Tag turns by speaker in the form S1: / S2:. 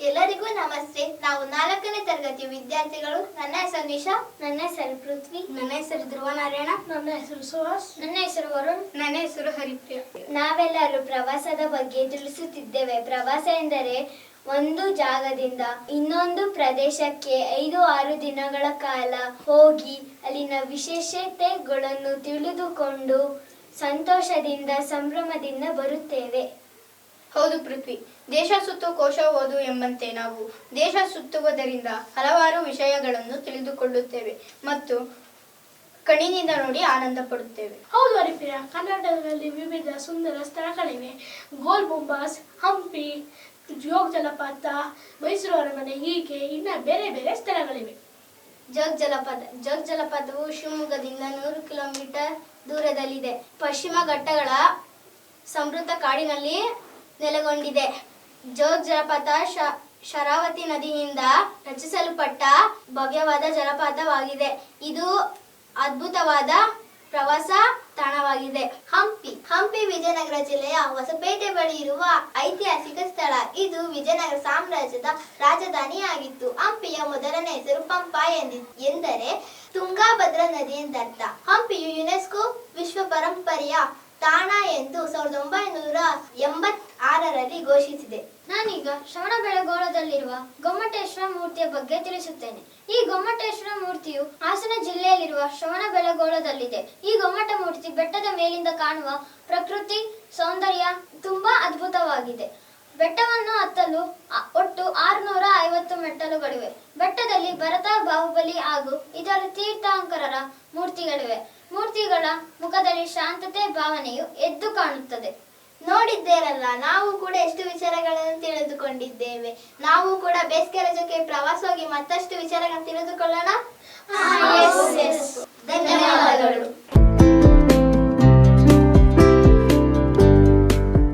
S1: ಎಲ್ಲರಿಗೂ ನಮಸ್ತೆ. ನಾವು ನಾಲ್ಕನೇ ತರಗತಿ ವಿದ್ಯಾರ್ಥಿಗಳು. ನನ್ನ ಹೆಸರು ನಿಶಾ. ನನ್ನ ಹೆಸರು ಪೃಥ್ವಿ.
S2: ನನ್ನ ಹೆಸರು ಧ್ರುವನಾರಾಯಣ.
S3: ನನ್ನ ಹೆಸರು ಸುಹಾಸ್
S1: ನನ್ನ ಹೆಸರು ವರುಣ್.
S2: ನನ್ನ ಹೆಸರು ಹರಿಪ್ರಿಯ.
S1: ನಾವೆಲ್ಲರೂ ಪ್ರವಾಸದ ಬಗ್ಗೆ ತಿಳಿಸುತ್ತಿದ್ದೇವೆ. ಪ್ರವಾಸ ಎಂದರೆ ಒಂದು ಜಾಗದಿಂದ ಇನ್ನೊಂದು ಪ್ರದೇಶಕ್ಕೆ ಐದು ಆರು ದಿನಗಳ ಕಾಲ ಹೋಗಿ ಅಲ್ಲಿನ ವಿಶೇಷತೆಗಳನ್ನು ತಿಳಿದುಕೊಂಡು ಸಂತೋಷದಿಂದ ಸಂಭ್ರಮದಿಂದ ಬರುತ್ತೇವೆ.
S2: ಹೌದು ಪೃಥ್ವಿ. ದೇಶ ಸುತ್ತು ಕೋಶ ಓದು ಎಂಬಂತೆ ನಾವು ದೇಶ ಸುತ್ತುವುದರಿಂದ ಹಲವಾರು ವಿಷಯಗಳನ್ನು ತಿಳಿದುಕೊಳ್ಳುತ್ತೇವೆ ಮತ್ತು ಕಣ್ಣಿನಿಂದ ನೋಡಿ ಆನಂದ ಪಡುತ್ತೇವೆ.
S3: ಹೌದು ಅರಿಪಿರ ಕರ್ನಾಟಕದಲ್ಲಿ ವಿವಿಧ ಸುಂದರ ಸ್ಥಳಗಳಿವೆ. ಗೋಲ್ ಗುಂಬಾಸ್ ಹಂಪಿ ಜೋಗ ಜಲಪಾತ ಮೈಸೂರು ಅರಮನೆ ಹೀಗೆ ಇನ್ನ ಬೇರೆ ಬೇರೆ ಸ್ಥಳಗಳಿವೆ.
S1: ಜೋಗ್ ಜಲಪಾತ ಜೋಗ್ ಜಲಪಾತವು ಶಿವಮೊಗ್ಗದಿಂದ ನೂರು ಕಿಲೋಮೀಟರ್ ದೂರದಲ್ಲಿದೆ. ಪಶ್ಚಿಮ ಘಟ್ಟಗಳ ಸಮೃದ್ಧ ಕಾಡಿನಲ್ಲಿ ನೆಲೆಗೊಂಡಿದೆ. ಜೋಗ್ ಜಲಪಾತ ಶರಾವತಿ ನದಿಯಿಂದ ರಚಿಸಲ್ಪಟ್ಟ ಭವ್ಯವಾದ ಜಲಪಾತವಾಗಿದೆ. ಇದು ಅದ್ಭುತವಾದ ಪ್ರವಾಸ ತಾಣವಾಗಿದೆ. ಹಂಪಿ ಹಂಪಿ ವಿಜಯನಗರ ಜಿಲ್ಲೆಯ ಹೊಸಪೇಟೆ ಬಳಿ ಇರುವ ಐತಿಹಾಸಿಕ ಸ್ಥಳ. ಇದು ವಿಜಯನಗರ ಸಾಮ್ರಾಜ್ಯದ ರಾಜಧಾನಿಯಾಗಿತ್ತು. ಹಂಪಿಯ ಮೊದಲನೇ ಹೆಸರು ಪಂಪ ಎಂದಿ, ಎಂದರೆ ತುಂಗಾಭದ್ರಾ ನದಿ ಎಂದರ್ಥ ಹಂಪಿಯು ಯುನೆಸ್ಕೋ ವಿಶ್ವ ಪರಂಪರೆಯ ತಾಣ ಎಂದು ಸಾವಿರದ ಒಂಬೈನೂರ ಎಂಬತ್ ಆರರಲ್ಲಿ ಘೋಷಿಸಿದೆ. ನಾನೀಗ ಶ್ರವಣಬೆಳಗೊಳದಲ್ಲಿರುವ ಗೊಮ್ಮಟೇಶ್ವರ ಮೂರ್ತಿಯ ಬಗ್ಗೆ ತಿಳಿಸುತ್ತೇನೆ. ಈ ಗೊಮ್ಮಟೇಶ್ವರ ಮೂರ್ತಿಯು ಹಾಸನ ಜಿಲ್ಲೆಯಲ್ಲಿರುವ ಶ್ರವಣಬೆಳಗೊಳದಲ್ಲಿದೆ ಈ ಗೊಮ್ಮಟ ಮೂರ್ತಿ ಬೆಟ್ಟದ ಮೇಲಿಂದ ಕಾಣುವ ಪ್ರಕೃತಿ ಸೌಂದರ್ಯ ತುಂಬಾ ಅದ್ಭುತವಾಗಿದೆ. ಬೆಟ್ಟವನ್ನು ಹತ್ತಲು ಒಟ್ಟು ಆರುನೂರ ಐವತ್ತು ಮೆಟ್ಟಲುಗಳಿವೆ. ಬೆಟ್ಟದಲ್ಲಿ ಭರತ, ಬಾಹುಬಲಿ ಹಾಗೂ ಇತರ ತೀರ್ಥಾಂಕರರ ಮೂರ್ತಿಗಳಿವೆ. ಮೂರ್ತಿಗಳ ಮುಖದಲ್ಲಿ ಶಾಂತತೆ ಭಾವನೆಯು ಎದ್ದು ಕಾಣುತ್ತದೆ. ನೋಡಿದ್ದೇರಲ್ಲ ನಾವು ಕೂಡ ಎಷ್ಟು ವಿಚಾರಗಳನ್ನು ತಿಳಿದುಕೊಂಡಿದ್ದೇವೆ. ನಾವು ಕೂಡ ಬೇಸಿಗೆ ರಜಕ್ಕೆ ಪ್ರವಾಸ ಹೋಗಿ ಮತ್ತಷ್ಟು ವಿಚಾರಗಳನ್ನು ತಿಳಿದುಕೊಳ್ಳೋಣ? ಧನ್ಯವಾದಗಳು.